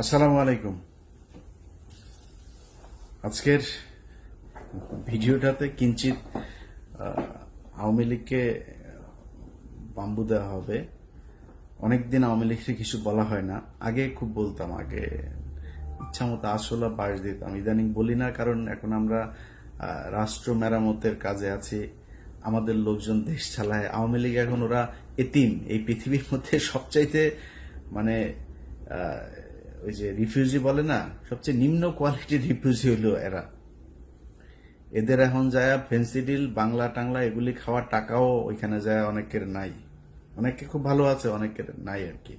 আসসালামু আলাইকুম। আজকের ভিডিওটাতে কিঞ্চিত আওয়ামী লীগকে বাম্বু দেওয়া হবে। অনেকদিন আওয়ামী লীগকে কিছু বলা হয় না। আগে খুব বলতাম, আগে ইচ্ছা মতো আসলে বাস দিতাম। ইদানিং বলি না, কারণ এখন আমরা রাষ্ট্র মেরামতের কাজে আছি। আমাদের লোকজন দেশ চালায়। আওয়ামী লীগ এখন ওরা এতিম। এই পৃথিবীর মধ্যে সবচাইতে মানে ওই যে রিফিউজি বলে না, সবচেয়ে নিম্ন কোয়ালিটির রিফিউজি হলো এরা। এদের এখন যায় ফেন্সিডিল বাংলা টাংলা এগুলি খাওয়ার টাকাও ওইখানে যায়, অনেকের নাই। অনেকে খুব ভালো আছে, অনেকের নাই আর কি।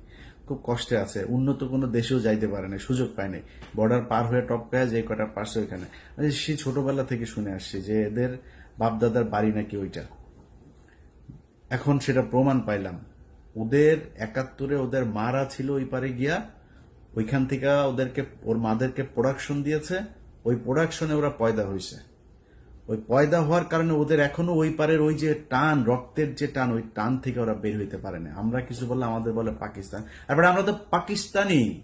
খুব কষ্টে আছে। উন্নত কোনো দেশেও যাইতে পারে না, সুযোগ পায় নাই। বর্ডার পার হয়ে টপ টপকায় যে কটা পারছে ওইখানে। সে ছোটবেলা থেকে শুনে আসছি যে এদের বাপদাদার বাড়ি নাকি ওইটা। এখন সেটা প্রমাণ পাইলাম। ওদের একাত্তরে ওদের মারা ছিল ওই পারে গিয়া ওইখান থেকে ওদেরকে, ওর মাদেরকে প্রোডাকশন দিয়েছে, ওই প্রোডাকশনে ওরা পয়দা হয়েছে। ওই পয়দা হওয়ার কারণে ওদের এখনও ওই পারের ওই যে টান, রক্তের যে টান, ওই টান থেকে ওরা বের হইতে পারে না। আমরা কিছু বললে আমাদের বলে পাকিস্তান। তারপরে আমরা তো পাকিস্তানি।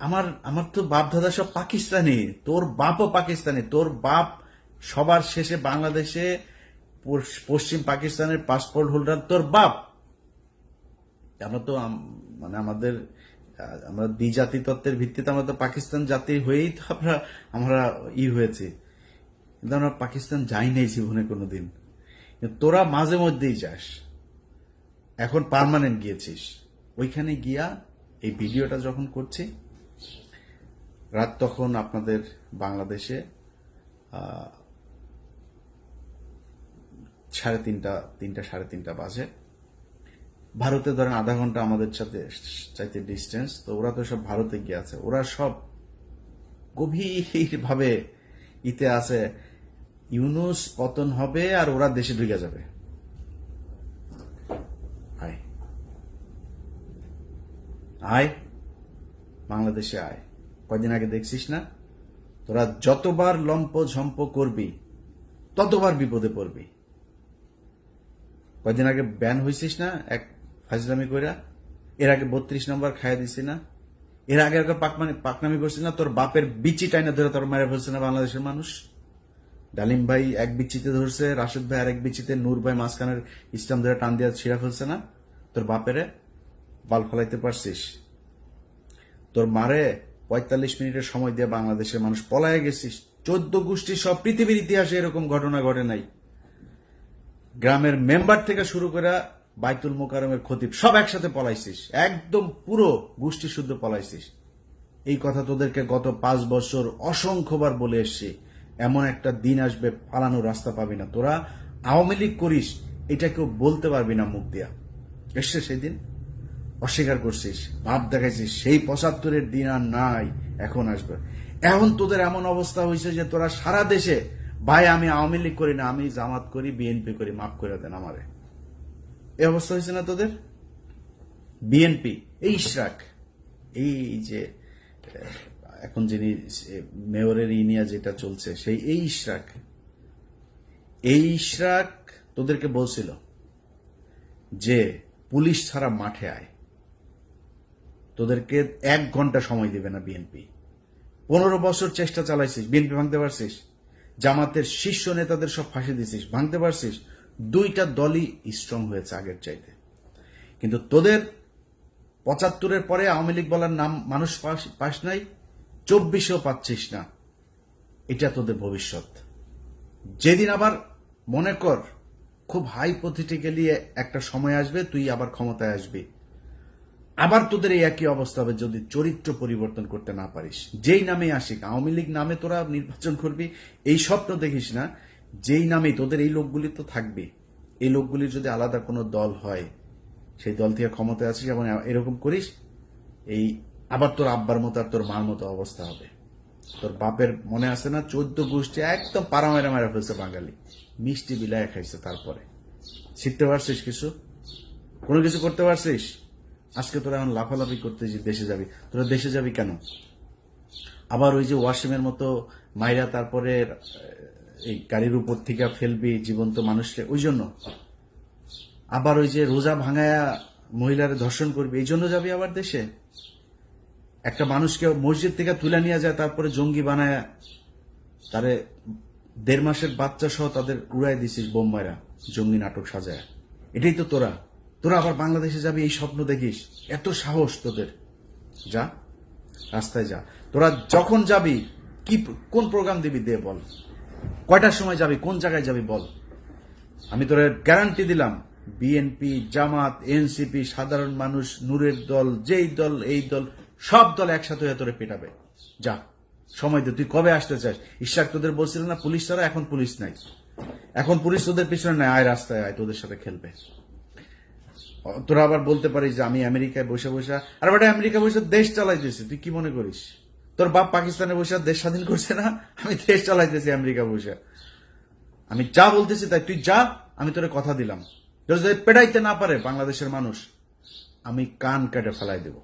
আমার আমার তো বাপ দাদা সব পাকিস্তানি। তোর বাপও পাকিস্তানি। তোর বাপ সবার শেষে বাংলাদেশে পশ্চিম পাকিস্তানের পাসপোর্ট হোল্ডার তোর বাপ। আমরা তো মানে আমাদের আমরা দ্বিজাতি তত্ত্বের ভিত্তিতে আমরা তো পাকিস্তান জাতি হয়েই তো আমরা আমরা ই হয়েছি। কিন্তু আমরা পাকিস্তান যাই নাই জীবনে কোনোদিন। কিন্তু তোরা মাঝে মধ্যেই যাস। এখন পার্মানেন্ট গিয়েছিস। ওইখানে গিয়া এই ভিডিওটা যখন করছি, রাত তখন আপনাদের বাংলাদেশে সাড়ে তিনটা তিনটা, সাড়ে তিনটা বাজে। ভারতে ধরেন আধা ঘণ্টা আমাদের সাথে চাইতে ডিস্টেন্স তো ওরা তো সব ভারতে গিয়ে আছে। ওরা সব গভীর ভাবে ইতে আছে। ইউনুস পতন হবে আর ওরা দেশে ঢুকে যাবে। আয়। আয়। বাংলাদেশে আয়। কয়দিন আগে দেখছিস না? তোরা যতবার লম্প ঝম্প করবি, ততবার বিপদে পড়বি। কয়দিন আগে ব্যান হয়েছিস না? এক ফাজলামি কইরা, এর আগে বত্রিশ নম্বর খাইয়া দিছি না। এর আগে একবার পাকমানি পাকনামি করছিস না, তোর বাপের বিচি টাইনা ধরে তোর মেরে ফেলছে না বাংলাদেশের মানুষ। ডালিম ভাই এক বিচিতে ধরছে, রাশেদ ভাই আরেক বিচিতে, নূর ভাই মাঝখানের ইসলাম ধরে টান দিয়া ছিঁড়া ফেলছে না। তোর বাপেরে বাল ফলাইতে পারছিস। তোর মারে পঁয়তাল্লিশ মিনিটের সময় দিয়ে বাংলাদেশের মানুষ পলায় গেছিস। চোদ্দ গোষ্ঠী সব পৃথিবীর ইতিহাসে এরকম ঘটনা ঘটে নাই। গ্রামের মেম্বার থেকে শুরু করে বাইতুল মোকারমের খতিব, সব একসাথে পলাইছিস। একদম পুরো গোষ্ঠী শুদ্ধ পলাইছিস। এই কথা তোদেরকে গত পাঁচ বছর অসংখ্যবার বলে এসছি, এমন একটা দিন আসবে, পালানোর রাস্তা পাবি না। তোরা আওয়ামী লীগ করিস, এটা কেউ বলতে পারবি না মুখ দিয়া। এসছে সেই দিন। অস্বীকার করছিস, ভাব দেখাইছিস, সেই পঁচাত্তরের দিন আর নাই, এখন আসবে। এখন তোদের এমন অবস্থা হয়েছে যে তোরা সারা দেশে, ভাই আমি আওয়ামী লীগ করি না, আমি জামাত করি, বিএনপি করি, মাফ করে দেন আমারে। এই অবস্থা হয়েছে না তোদের? বিএনপি এই ইশরাক, এই যে এখন যিনি মেয়রের ইনিয়া যেটা চলছে, সেই এই ইশরাক। এই ইশরাক তোদেরকে বলছিল যে, পুলিশ ছাড়া মাঠে আয়। তোদেরকে এক ঘণ্টা সময় দিবে না বিএনপি পনেরো বছর চেষ্টা চালাইছিস বিএনপি ভাঙতে পারছিস, জামাতের শীর্ষ নেতাদের সব ফাঁসি দিছিস, ভাঙতে পারছিস দুইটা দলই স্ট্রং হয়েছে আগের চাইতে। কিন্তু তোদের পঁচাত্তরের পরে আওয়ামী লীগ বলার নাম মানুষ পাস- নাই, চব্বিশেও পাচ্ছিস না। এটা তোদের ভবিষ্যৎ। যেদিন আবার মনে কর, খুব হাইপোথেটিক্যালি একটা সময় আসবে, তুই আবার ক্ষমতায় আসবি। আবার তোদের এই একই অবস্থা হবে যদি চরিত্র পরিবর্তন করতে না পারিস। যেই নামে আসিক, আওয়ামী লীগ নামে তোরা নির্বাচন করবি, এই স্বপ্ন দেখিস না যেই নামে তোদের এই লোকগুলি তো থাকবে, এই লোকগুলির যদি আলাদা কোনো দল হয়, সেই দল থেকে ক্ষমতায় আসিস এবং এরকম করিস, এই আবার তোর আব্বার মতো আর তোর মার মতো অবস্থা হবে। তোর বাপের মনে আছে না, চোদ্দ গোষ্ঠী একদম পাড়া মেরা মেরা ফেলছে বাঙালি। মিষ্টি বিলায় খাইছে তারপরে। শিখতে পারছিস কিছু? কোনো কিছু করতে পারছিস? আজকে তোরা এখন লাফালাফি করতে যে দেশে যাবি। তোরা দেশে যাবি কেন? আবার ওই যে ওয়াসিমের মতো মাইরা তারপরে এই গাড়ির উপর থেকে ফেলবি, জীবন্ত মানুষকে ওই জন্য। আবার ওই যে রোজা ভাঙায়া মহিলারে ধর্ষণ করবি, এই জন্য যাবি আবার দেশে? একটা মানুষকে মসজিদ থেকে তুলে নিয়ে যায়, তারপরে জঙ্গি বানায় তারে দেড় মাসের বাচ্চা সহ তাদের উড়াই দিছিস বোম্বাইরা, জঙ্গি নাটক সাজায়। এটাই তো তোরা। তোরা আবার বাংলাদেশে যাবি, এই স্বপ্ন দেখিস। এত সাহস তোদের। যা, রাস্তায় যা। তোরা যখন যাবি, কি, কোন প্রোগ্রাম দিবি দে বল। কয়টার সময় যাবি? কোন জায়গায় যাবি বল। আমি তোর গ্যারান্টি দিলাম বিএনপি জামাত এনসিপি সাধারণ মানুষ, নূরের দল, যেই দল, এই দল, সব দল একসাথে হয়ে তোরে পেটাবে। যা, সময় দে, তুই কবে আসতে চাস? ইশাক তোদের বলছিল না, পুলিশ ছাড়া এখন পুলিশ নাই। এখন পুলিশ তোদের পিছনে নাই, আয় রাস্তায়, আয়, তোদের সাথে খেলবে। তোরা আবার বলতে পারিস যে আমি আমেরিকায় বসে বসে, আর বেটা আমেরিকা বসে দেশ চালাইতেছি, তুই কি মনে করিস? তোর বাপ পাকিস্তানে বসে দেশ স্বাধীন করছে না? আমি দেশ চালাইতেছি আমেরিকা বসে। আমি যা বলতেছি তাই, তুই যা, আমি তোরে কথা দিলাম। যদি পেড়াইতে না পারে বাংলাদেশের মানুষ, আমি কান কেটে ফেলাই দেব।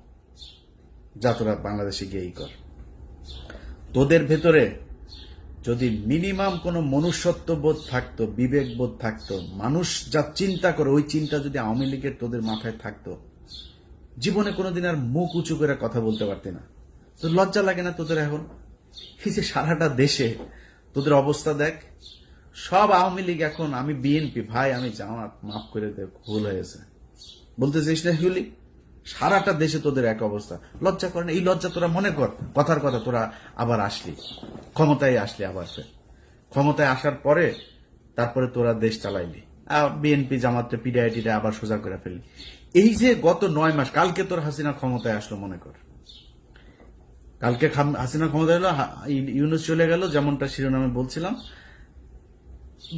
যা তোরা বাংলাদেশে গিয়েই কর। তোদের ভেতরে যদি মিনিমাম কোনো মনুষ্যত্ব বোধ থাকতো বিবেক বোধ থাকতো, মানুষ যা চিন্তা করে, ওই চিন্তা যদি আওয়ামী লীগের তোদের মাথায় থাকতো, জীবনে কোনোদিন আর মুখ উঁচু করে কথা বলতে পারতি না। তো লজ্জা লাগে না তোদের এখন? এই যে সারাটা দেশে তোদের অবস্থা দেখ। সব আওয়ামী লীগ এখন, আমি বিএনপি ভাই, আমি জামাত, মাফ করে দে, ভুল হয়েছে। বলতে চাইস না হিউলি সারাটা দেশে তোদের এক অবস্থা। লজ্জা করে না? এই লজ্জা তোরা মনে কর। কথার কথা তোরা আবার আসলি। ক্ষমতায় আসলি আবার ফের। ক্ষমতায় আসার পরে তারপরে তোরা দেশ চালাইলি। বিএনপি জামাতে পিডিআইটিটা আবার সোজা করে ফেললি। এই যে গত নয় মাস, কালকে তোর হাসিনা ক্ষমতায় আসলো মনে কর। কালকে হাসিনা ক্ষমতায় এলো ইউনুস চলে গেল, যেমনটা শিরোনামে বলছিলাম।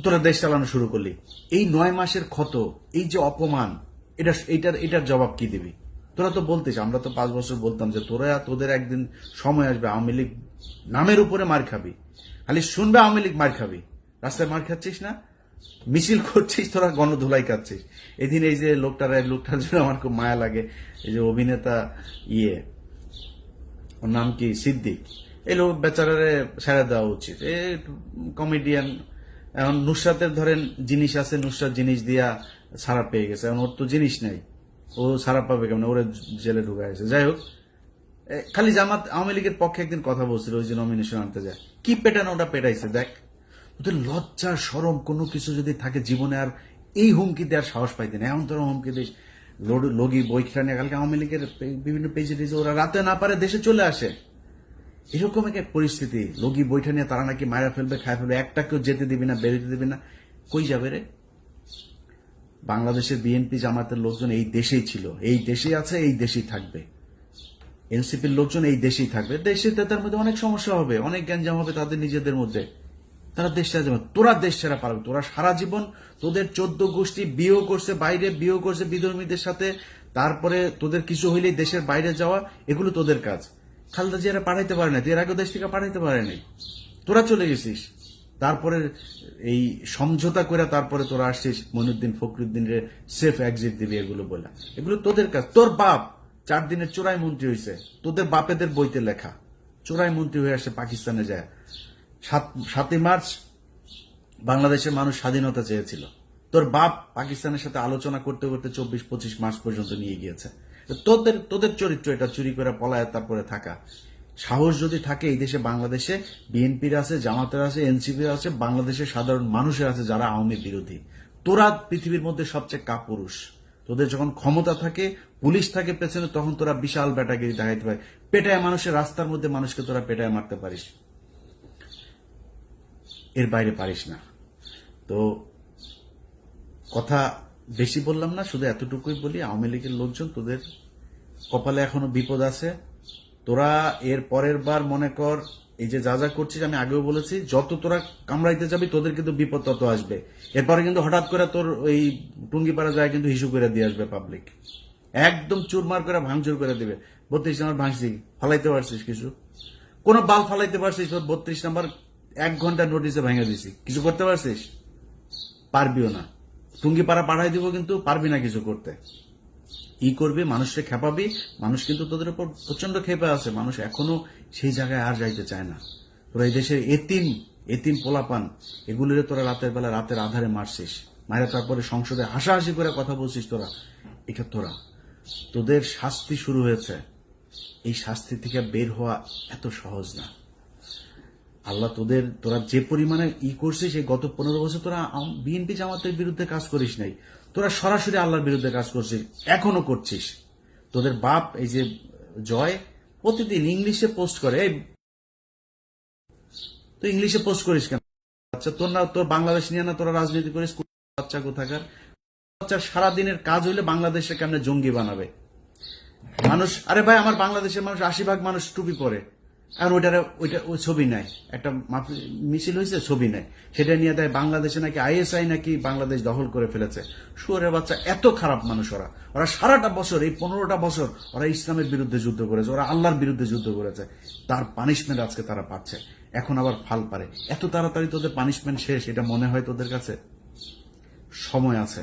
তোরা দেশ চালানো শুরু করলি। এই নয় মাসের ক্ষত, এই যে অপমান, এটা এটার এটার জবাব কি দিবি? তোরা তো বলতিস, আমরা তো পাঁচ বছর বলতাম যে তোরা, তোদের একদিন সময় আসবে, আওয়ামী লীগ নামের উপরে মার খাবি। খালি শুনবে আওয়ামী লীগ মার খাবি। রাস্তায় মার খাচ্ছিস না? মিছিল করছিস, তোরা গণধুলাই খাচ্ছিস এদিন এই যে লোকটার লোকটার জন্য আমার খুব মায়া লাগে, এই যে অভিনেতা ইয়ে ওর নাম কি সিদ্দিক। এই লোক বেচারারে ছেড়ে দেওয়া উচিত। এ কমেডিয়ান এখন নুসরাতের ধরেন জিনিস আছে, নুসরাত জিনিস দিয়া ছাড়া পেয়ে গেছে। এখন ওর তো জিনিস নাই। ও ছাড়া পাবে কেমন? ওরে জেলে ঢুকায় আছে। যাই হোক খালি জামাত আওয়ামী লীগের পক্ষে একদিন কথা বলছিল, ওই যে নমিনেশন আনতে যায়। কি পেটানো ওটা পেটাইছে? দেখ, ওদের লজ্জা সরম কোনো কিছু যদি থাকে জীবনে আর এই হুমকি দেওয়ার সাহস পাইতে না এমন তোর হুমকি দিস। লগি বইখানে নিয়ে কালকে আওয়ামী লীগের বিভিন্ন পেজে টেজে ওরা রাতে না পারে দেশে চলে আসে। এরকম এক পরিস্থিতি, লগি বইটা নিয়ে তারা নাকি মারা ফেলবে, খায় ফেলবে, একটা কেউ যেতে দিবি না, বেরোতে দিবি না। কই যাবে রে? বাংলাদেশের বিএনপি জামাতের লোকজন এই দেশেই ছিল, এই দেশেই আছে, এই দেশেই থাকবে। এনসিপির লোকজন এই দেশেই থাকবে। দেশে তাদের মধ্যে অনেক সমস্যা হবে, অনেক গ্যাঞ্জাম হবে তাদের নিজেদের মধ্যে। তারা দেশ ছেড়ে যাবে তোরা দেশ ছেড়া পারবে। তোরা সারা জীবন তোদের চোদ্দ গোষ্ঠী বিয়েও করছে, বাইরে বিয়েও করছে বিধর্মীদের সাথে। তারপরে তোদের কিছু হইলেই দেশের বাইরে যাওয়া, এগুলো তোদের কাজ। খালদা জিয়ারা পাঠাইতে পারে না এর আগে দেশ থেকে পাঠাইতে পারে নাই। তোরা চলে গেছিস। তারপরে এই সমঝোতা করে তারপরে তোরা আসছিস মনুদ্দিন ফখরুদ্দিনের সেফ এক্সিট দিবি এগুলো বলে এগুলো তোদের কাজ। তোর বাপ চার দিনের চোরাই মন্ত্রী হয়েছে তোদের বাপেদের বইতে লেখা। চোরাই মন্ত্রী হয়ে আসে পাকিস্তানে যায়। সাত, সাতই মার্চ বাংলাদেশের মানুষ স্বাধীনতা চেয়েছিল। তোর বাপ পাকিস্তানের সাথে আলোচনা করতে করতে চব্বিশ, পঁচিশ মাস পর্যন্ত নিয়ে গিয়েছে। তোদের তোদের চরিত্র এটা, চুরি করে পলায় তারপরে থাকা। সাহস যদি থাকে এই দেশে, বাংলাদেশে বিএনপির আছে, জামাতের আছে, এনসিপির আছে বাংলাদেশের সাধারণ মানুষের আছে যারা আওয়ামী বিরোধী। তোরা পৃথিবীর মধ্যে সবচেয়ে কাপুরুষ। তোদের যখন ক্ষমতা থাকে, পুলিশ থাকে পেছনে, তখন তোরা বিশাল ব্যাটাগিরি দেখাইতে পারে। পেটায় মানুষের রাস্তার মধ্যে মানুষকে তোরা পেটায় মারতে পারিস। এর বাইরে পারিস না। তো কথা বেশি বললাম না, শুধু এতটুকুই বলি, আওয়ামী লীগের লোকজন তোদের কপালে এখনও বিপদ আছে। তোরা এর পরের বার মনে কর, এই যে যা যা করছিস, আমি আগেও বলেছি, যত তোরা কামড়াইতে যাবি, তোদের কিন্তু বিপদ তত আসবে। এরপরে কিন্তু হঠাৎ করে তোর ওই টুঙ্গিপাড়া যায় কিন্তু হিসু করে দিয়ে আসবে পাবলিক একদম চুরমার করে, ভাঙচুর করে দিবে। বত্রিশ নাম্বার ভাঙছি, ফালাইতে পারছিস কিছু? কোন বাল ফালাইতে পারছিস, তোর বত্রিশ নাম্বার এক ঘণ্টা নোটিসে ভেঙে দিছি। কিছু করতে পারছিস? পারবিও না। টুঙ্গিপাড়া পাঠাই দিব কিন্তু পারবি না কিছু করতে। ই করবি, মানুষকে খেপাবি, মানুষ কিন্তু তোদের উপর প্রচণ্ড খেপে আছে। মানুষ এখনও সেই জায়গায় আর যাইতে চায় না। তোরা এই দেশের এতিম এতিম পোলাপান, এগুলিরে তোরা রাতের বেলা রাতের আধারে মারছিস। মায়েরা তারপরে সংসদে হাসাহাসি করে কথা বলছিস তোরা। এটা তোরা। তোদের শাস্তি শুরু হয়েছে। এই শাস্তি থেকে বের হওয়া এত সহজ না। আল্লাহ তোদের, তোরা যে পরিমাণে ই করছিস, এই গত পনেরো বছর তোরা বিএনপি জামাতের বিরুদ্ধে কাজ করিস নাই। তোরা সরাসরি আল্লাহর বিরুদ্ধে কাজ করছিস, এখনও করছিস। তোদের বাপ এই যে জয়, প্রতিদিন ইংলিশে পোস্ট করে, এই তো ইংলিশে পোস্ট করিস কেন? আচ্ছা তোর না, তোর বাংলাদেশ নিয়ে না তোরা রাজনীতি করিস? বাচ্চা কোথাকার? বাচ্চার সারাদিনের কাজ হইলে বাংলাদেশে কেমনে জঙ্গি বানাবে? মানুষ, আরে ভাই, আমার বাংলাদেশের মানুষ আশি ভাগ মানুষ টুপি পরে। আর ওইটার ওইটা ওই ছবি নাই। একটা মিছিল হয়েছে, ছবি নাই। সেটা নিয়ে দেয় বাংলাদেশে নাকি আইএসআই নাকি বাংলাদেশ দখল করে ফেলেছে। শুয়ারের বাচ্চা, এত খারাপ মানুষ ওরা। ওরা সারাটা বছর, এই পনেরোটা বছর ওরা ইসলামের বিরুদ্ধে যুদ্ধ করেছে, ওরা আল্লাহর বিরুদ্ধে যুদ্ধ করেছে। তার পানিশমেন্ট আজকে তারা পাচ্ছে। এখন আবার ফাল পারে। এত তাড়াতাড়ি তোদের পানিশমেন্ট শেষ, এটা মনে হয় তোদের কাছে? সময় আছে।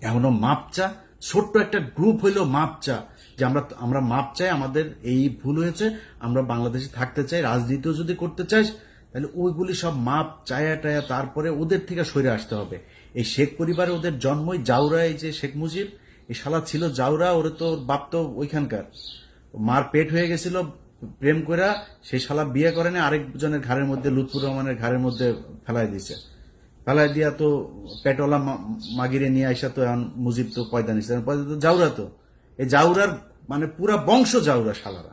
এখনও মাপচা, ছোট্ট একটা গ্রুপ হইল মাপ চা যে আমরা আমরা মাপ চাই, আমাদের এই ভুল হয়েছে, আমরা বাংলাদেশে থাকতে চাই, রাজনীতিও যদি করতে চাই তাহলে ওইগুলি সব মাপ চায়া টায়া তারপরে ওদের থেকে সরে আসতে হবে। এই শেখ পরিবারে ওদের জন্মই জাউরা, এই যে শেখ মুজিব এই শালা ছিল জাউরা, ওরে তো বাপ তো ওইখানকার। মার পেট হয়ে গেছিল, প্রেম কইরা, সেই শালা বিয়ে করে করেনি আরেকজনের ঘাড়ের মধ্যে, লুৎফুর রহমানের ঘাড়ের মধ্যে ফেলাই দিয়েছে ফেলাই দিয়া তো পেটওয়ালা মাগিরে নিয়ে আইসা তো এখন মুজিব তো পয়দা নিচ্ছে পয়দা তো জাউরা তো। এই জাউরার মানে পুরা বংশ জাউরা শালারা।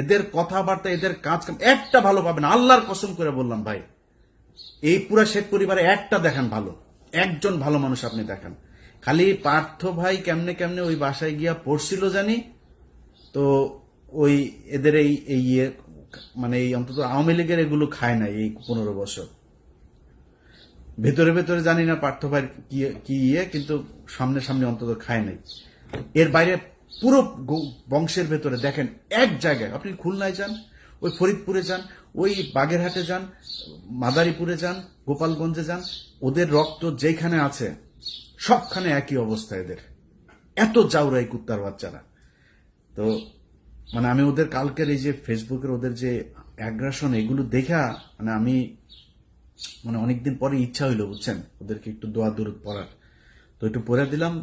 এদের কথাবার্তা, এদের কাজ কাম একটা ভালো পাবে না আল্লাহর কসম করে বললাম, ভাই, এই পুরা শেখ পরিবারে একটা দেখান ভালো। একজন ভালো মানুষ আপনি দেখান। খালি পার্থ ভাই কেমনে কেমনে ওই বাসায় গিয়া পড়ছিল জানি? তো ওই এদের এই এই ইয়ে মানে এই অন্তত আওয়ামী লীগের এগুলো খায় নাই এই পনেরো বছর। ভেতরে ভেতরে জানি না পার্থ কি কি ইয়ে কিন্তু সামনে সামনে অন্তত খায় নাই। এর বাইরে পুরো বংশের ভেতরে দেখেন এক জায়গায়। আপনি খুলনায় যান, ওই ফরিদপুরে যান, ওই বাগেরহাটে যান, মাদারীপুরে যান, গোপালগঞ্জে যান, ওদের রক্ত যেখানে আছে, সবখানে একই অবস্থা এদের। এত জাউরাই কুত্তার বাচ্চারা। তো মানে আমি ওদের কালকের এই যে ফেসবুকের ওদের যে অ্যাগ্রাসন এগুলো দেখা মানে আমি মানে অনেকদিন পরে ইচ্ছা হইল, বুঝছেন? ওদেরকে একটু দোয়া দূরত পড়ার। তো একটু পড়ে দিলাম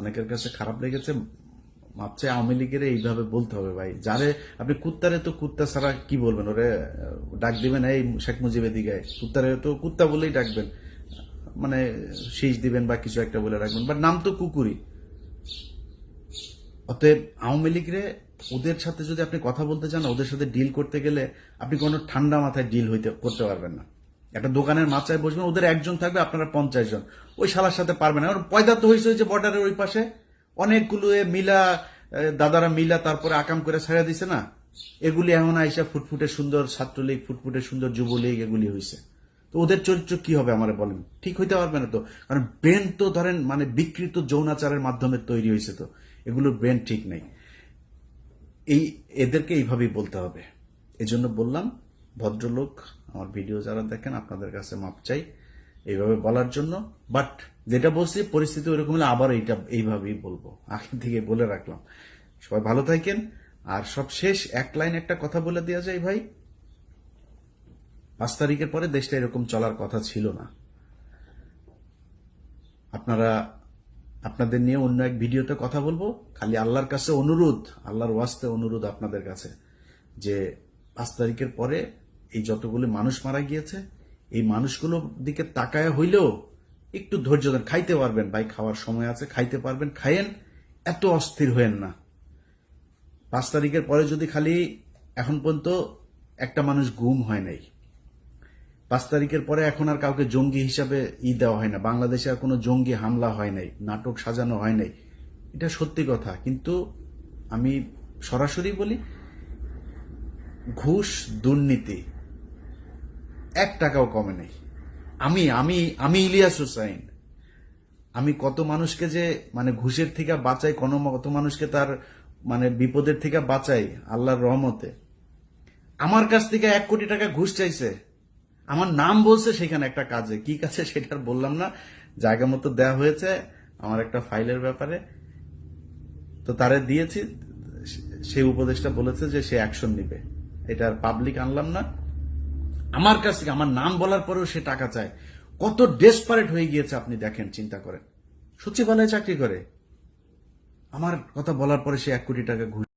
অনেকের কাছে খারাপ লেগেছে মাপছে আওয়ামী লীগের এইভাবে বলতে হবে ভাই। যারে, আপনি কুত্তারে তো কুত্তা ছাড়া কি বলবেন? ওরে, ডাক দিবেন, এই শেখ মুজিবের দিকে কুত্তারে তো কুত্তা বলেই ডাকবেন। মানে শীষ দিবেন বা কিছু একটা বলে রাখবেন। বাট নাম তো কুকুরি অতএব আওয়ামী লীগরে ওদের সাথে যদি আপনি কথা বলতে চান, ওদের সাথে ডিল করতে গেলে আপনি কোনো ঠান্ডা মাথায় ডিল হইতে, করতে পারবেন না। একটা দোকানের মাচায় বসবেন, ওদের একজন থাকবে, আপনারা পঞ্চাশ জন। ওই শালার সাথে পারবেন ওর পয়দা তো হয়েছে যে বর্ডারের ওই পাশে। অনেকগুলো মিলা দাদারা মিলা তারপরে আকাম করে ছেড়ে দিছে না? এগুলি এখন আইসা ফুটফুটে সুন্দর ছাত্রলীগ, ফুটফুটে সুন্দর যুবলীগ এগুলি হয়েছে তো ওদের চরিত্র কি হবে আমারে বলেন? ঠিক হইতে পারবে না তো। কারণ ব্রেন তো ধরেন মানে বিকৃত যৌনাচারের মাধ্যমে তৈরি হয়েছে তো। এগুলোর ব্রেন ঠিক নেই। এই, এদেরকে এইভাবেই বলতে হবে। এজন্য বললাম, ভদ্রলোক আমার ভিডিও যারা দেখেন, আপনাদের কাছে মাপ চাই এইভাবে বলার জন্য। বাট যেটা বলছি, পরিস্থিতি ওইরকম হলে আবার এইটা, এইভাবেই বলব। আগে থেকে বলে রাখলাম। সবাই ভালো থাকেন। আর সব শেষ এক লাইন একটা কথা বলে দেওয়া যায় ভাই। পাঁচ তারিখের পরে দেশটা এরকম চলার কথা ছিল না। আপনারা, আপনাদের নিয়ে অন্য এক ভিডিওতে কথা বলব। খালি আল্লাহর কাছে অনুরোধ, আল্লাহর ওয়াস্তে অনুরোধ আপনাদের কাছে যে পাঁচ তারিখের পরে এই যতগুলো মানুষ মারা গিয়েছে, এই মানুষগুলোর দিকে তাকায় হইলেও একটু ধৈর্য দেন খাইতে পারবেন। ভাই, খাওয়ার সময় আছে, খাইতে পারবেন, খাইয়েন, এত অস্থির হয়েন না। পাঁচ তারিখের পরে যদি খালি এখন পর্যন্ত একটা মানুষ গুম হয় নাই, পাঁচ তারিখের পরে এখন আর কাউকে জঙ্গি হিসাবে ই দেওয়া হয় না। বাংলাদেশে আর কোনো জঙ্গি হামলা হয় নাই, নাটক সাজানো হয় নাই। এটা সত্যি কথা, কিন্তু আমি সরাসরি বলি, ঘুষ দুর্নীতি এক টাকাও কমে নেই। আমি আমি আমি ইলিয়াস হুসাইন। আমি কত মানুষকে যে মানে ঘুষের থেকে বাঁচাই, কোন কত মানুষকে তার মানে বিপদের থেকে বাঁচাই আল্লাহর রহমতে। আমার কাছ থেকে এক কোটি টাকা ঘুষ চাইছে। আমার নাম বলছে সেখানে একটা কাজে। কি কাজে সেটা বললাম না। জায়গা মতো দেওয়া হয়েছে, আমার একটা ফাইলের ব্যাপারে। তো তারে দিয়েছি, সে উপদেশটা বলেছে যে সে অ্যাকশন নিবে। এটা পাবলিক আনলাম না। আমার কাছ থেকে, আমার নাম বলার পরেও সে টাকা চায়। কত ডেসপারেট হয়ে গিয়েছে, আপনি দেখেন, চিন্তা করেন। সচিবালয়ে চাকরি করে। আমার কথা বলার পরে সে এক কোটি টাকা ঘুষ